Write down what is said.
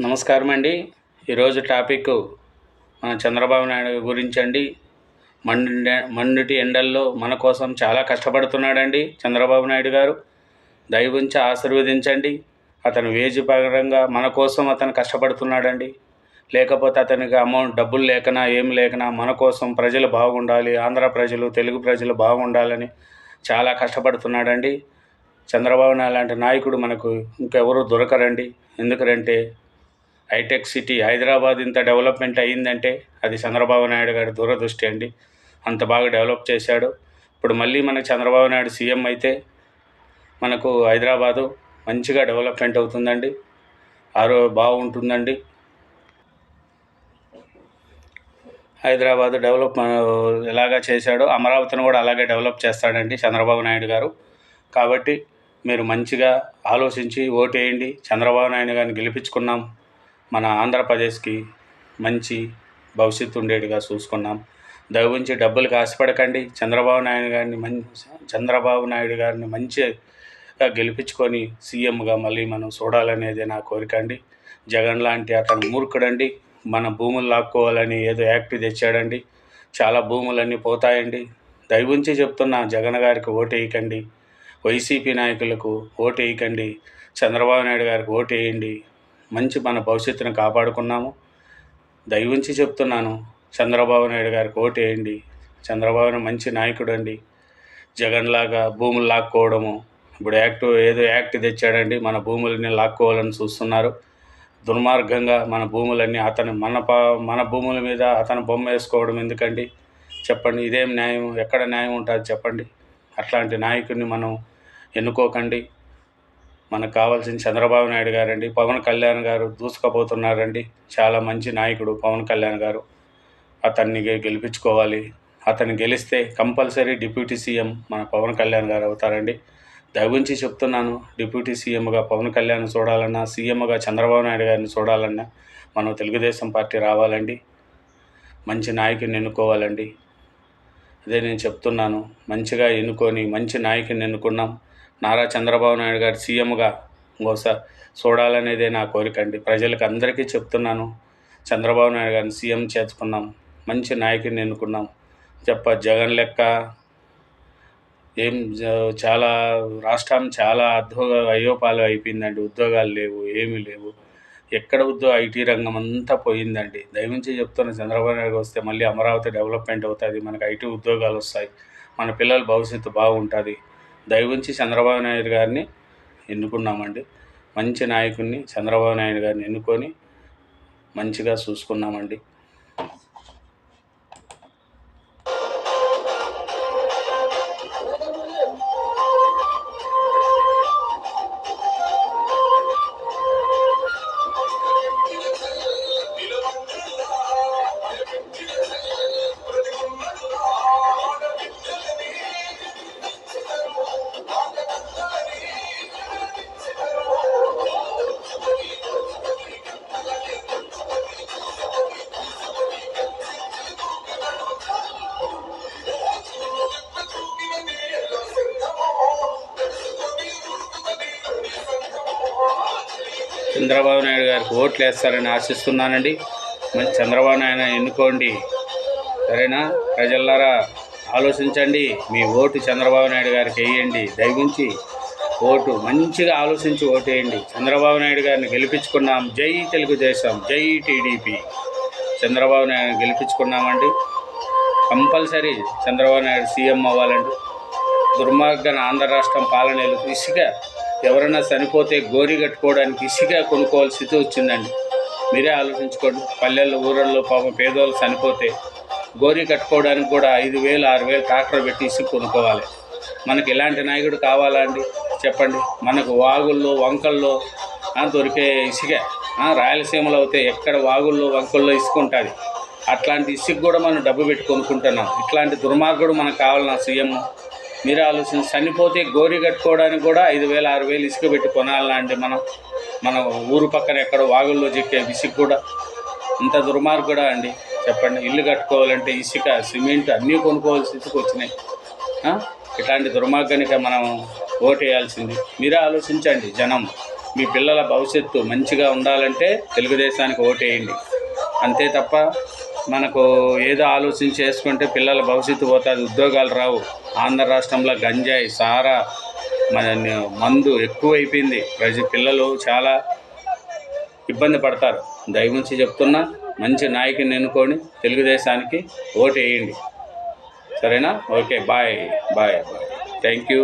నమస్కారం అండి. ఈరోజు టాపిక్ మన చంద్రబాబు నాయుడు గురించి అండి. మండు మండుటి ఎండల్లో మన కోసం చాలా కష్టపడుతున్నాడండి చంద్రబాబు నాయుడు గారు. దయవుంచి ఆశీర్వదించండి. అతను వేజి పరంగా మన కోసం అతను కష్టపడుతున్నాడండి. లేకపోతే అతనికి అమౌంట్ డబ్బులు లేకనా ఏం లేకనా మన కోసం ప్రజలు బాగుండాలి ఆంధ్ర ప్రజలు తెలుగు ప్రజలు బాగుండాలని చాలా కష్టపడుతున్నాడండి. చంద్రబాబు నాయుడు లాంటి నాయకుడు మనకు ఇంకెవరూ దొరకరండి. ఎందుకంటే హైటెక్ సిటీ హైదరాబాద్ ఇంత డెవలప్మెంట్ అయ్యిందంటే అది చంద్రబాబు నాయుడు గారి దూరదృష్టి అండి. అంత బాగా డెవలప్ చేశాడు. ఇప్పుడు మళ్ళీ మనకు చంద్రబాబు నాయుడు సీఎం అయితే మనకు హైదరాబాదు మంచిగా డెవలప్మెంట్ అవుతుందండి. ఆరో బాగుంటుందండి. హైదరాబాద్ డెవలప్ ఎలాగా చేశాడో అమరావతిని కూడా అలాగే డెవలప్ చేస్తాడండి చంద్రబాబు నాయుడు గారు. కాబట్టి మీరు మంచిగా ఆలోచించి ఓటేయండి చంద్రబాబు నాయుడు గారిని గెలిపించుకున్నాం. మన ఆంధ్రప్రదేశ్కి మంచి భవిష్యత్తు ఉండేట్టుగా చూసుకున్నాం. దయవుంచి డబ్బులకు ఆశపడకండి. చంద్రబాబు నాయుడు గారిని మంచి చంద్రబాబు నాయుడు గారిని మంచిగా గెలిపించుకొని సీఎంగా మళ్ళీ మనం చూడాలనేది నా కోరిక అండి. జగన్ లాంటి అతను మూర్ఖుడండి. మన భూములు లాక్కోవాలని ఏదో యాక్ట్ తెచ్చాడండి. చాలా భూములన్నీ పోతాయండి. దయవుంచి చెప్తున్నా జగన్ గారికి ఓటు వేయకండి వైసీపీ నాయకులకు ఓటు వేయకండి చంద్రబాబు నాయుడు గారికి ఓటు వేయండి మంచి మన భవిష్యత్తును కాపాడుకున్నాము. దయవుంచి చెప్తున్నాను చంద్రబాబు నాయుడు గారికి ఓటేయండి. చంద్రబాబు మంచి నాయకుడు అండి జగన్ లాగా భూములు లాక్కోవడము ఇప్పుడు యాక్ట్ ఏదో యాక్ట్ తెచ్చాడండి మన భూములని లాక్కోవాలని చూస్తున్నారు. దుర్మార్గంగా మన భూములన్నీ అతను మన పా మన భూముల మీద అతను బొమ్మ వేసుకోవడం ఎందుకండి? చెప్పండి ఇదేం న్యాయం? ఎక్కడ న్యాయం ఉంటుంది చెప్పండి. అట్లాంటి నాయకుడిని మనం ఎన్నుకోకండి. మనకు కావాల్సిన చంద్రబాబు నాయుడు గారండి పవన్ కళ్యాణ్ గారు దూసుకుపోతున్నారండి. చాలా మంచి నాయకుడు పవన్ కళ్యాణ్ గారు. అతన్ని గెలిపించుకోవాలి. అతన్ని గెలిస్తే కంపల్సరీ డిప్యూటీ సీఎం మన పవన్ కళ్యాణ్ గారు అవుతారండి. దయవుంచి చెప్తున్నాను. డిప్యూటీ సీఎంగా పవన్ కళ్యాణ్ చూడాలన్నా సీఎంగా చంద్రబాబు నాయుడు గారిని చూడాలన్నా మనం తెలుగుదేశం పార్టీ రావాలండి. మంచి నాయకుని ఎన్నుకోవాలండి. అదే నేను చెప్తున్నాను. మంచిగా ఎన్నుకొని మంచి నాయకుని ఎన్నుకున్నాం. నారా చంద్రబాబు నాయుడు గారు సీఎంగా ఇంకోసారి చూడాలనేదే నా కోరిక అండి. ప్రజలకు అందరికీ చెప్తున్నాను. చంద్రబాబు నాయుడు గారిని సీఎం చేసుకున్నాం మంచి నాయకుడిని ఎన్నుకున్నాం. చెప్ప జగన్ లెక్క ఏం చాలా రాష్ట్రం చాలా అద్భుత అయ్యోపాలు అయిపోయిందండి. ఉద్యోగాలు లేవు ఏమీ లేవు. ఎక్కడ ఉద్యోగ ఐటీ రంగం అంతా పోయిందండి. దయవించి చెప్తున్న చంద్రబాబు నాయుడు వస్తే మళ్ళీ అమరావతి డెవలప్మెంట్ అవుతుంది. మనకు ఐటీ ఉద్యోగాలు వస్తాయి. మన పిల్లల భవిష్యత్తు బాగుంటుంది. దయవుంచి చంద్రబాబు నాయుడు గారిని ఎన్నుకున్నామండి. మంచి నాయకుడిని చంద్రబాబు నాయుడు గారిని ఎన్నుకొని మంచిగా చూసుకున్నామండి. చంద్రబాబు నాయుడు గారికి ఓట్లు వేస్తారని ఆశిస్తున్నానండి. మరి చంద్రబాబు నాయుడు ఎన్నుకోండి. సరేనా? ప్రజల్లారా ఆలోచించండి. మీ ఓటు చంద్రబాబు నాయుడు గారికి వేయండి. దయగుంచి ఓటు మంచిగా ఆలోచించి ఓటు వేయండి. చంద్రబాబు నాయుడు గారిని గెలిపించుకున్నాం. జై తెలుగుదేశం. జై టీడీపీ. చంద్రబాబు నాయుడు గెలిపించుకున్నామండి. కంపల్సరీ చంద్రబాబు నాయుడు సీఎం అవ్వాలండి. దుర్మార్గన ఆంధ్ర రాష్ట్రం పాలన ఇసుక ఎవరైనా చనిపోతే గోరి కట్టుకోవడానికి ఇసుక కొనుక్కోవాల్సి స్థితి వచ్చిందండి. మీరే ఆలోచించుకోండి. పల్లెల్లో ఊరల్లో పాపం పేదోళ్ళు చనిపోతే గోరి కట్టుకోవడానికి కూడా ఐదు వేలు ఆరు వేలు ట్రాక్టర్ పెట్టి ఇసుక కొనుక్కోవాలి. మనకి ఎలాంటి నాయకుడు కావాలా అండి? చెప్పండి. మనకు వాగుల్లో వంకల్లో దొరికే ఇసుక రాయలసీమలో అయితే ఎక్కడ వాగుల్లో వంకల్లో ఇసుక ఉంటుంది? అట్లాంటి ఇసుక కూడా మనం డబ్బు పెట్టి కొనుక్కుంటున్నాం. ఇట్లాంటి దుర్మార్గుడు మనకు కావాలన్నా సీఎం మీరు ఆలోచించి చనిపోతే గోరి కట్టుకోవడానికి కూడా ఐదు వేలు ఆరు వేలు ఇసుక పెట్టి కొనాలంటే మనం మన ఊరు పక్కన ఎక్కడో వాగుల్లో చెక్కే ఇసుక కూడా ఇంత దుర్మార్గుడా అండి? చెప్పండి. ఇల్లు కట్టుకోవాలంటే ఇసుక సిమెంట్ అన్నీ కొనుక్కోవాల్సి ఇసుక వచ్చినాయి. ఇట్లాంటి దుర్మార్గానికి మనం ఓటేయాల్సింది. మీరే ఆలోచించండి. జనం మీ పిల్లల భవిష్యత్తు మంచిగా ఉండాలంటే తెలుగుదేశానికి ఓటేయండి. అంతే తప్ప మనకు ఏదో ఆలోచించి చేసుకుంటే పిల్లల భవిష్యత్తు పోతుంది ఉద్యోగాలు రావు. ఆంధ్ర రాష్ట్రంలో గంజాయి సారా మన మందు ఎక్కువైపోయింది. ప్రజ పిల్లలు చాలా ఇబ్బంది పడతారు. దయవుంచి చెప్తున్నా మంచి నాయకుని ఎన్నుకొని తెలుగుదేశానికి ఓటు వేయండి. సరేనా? Okay bye bye bye. Thank you.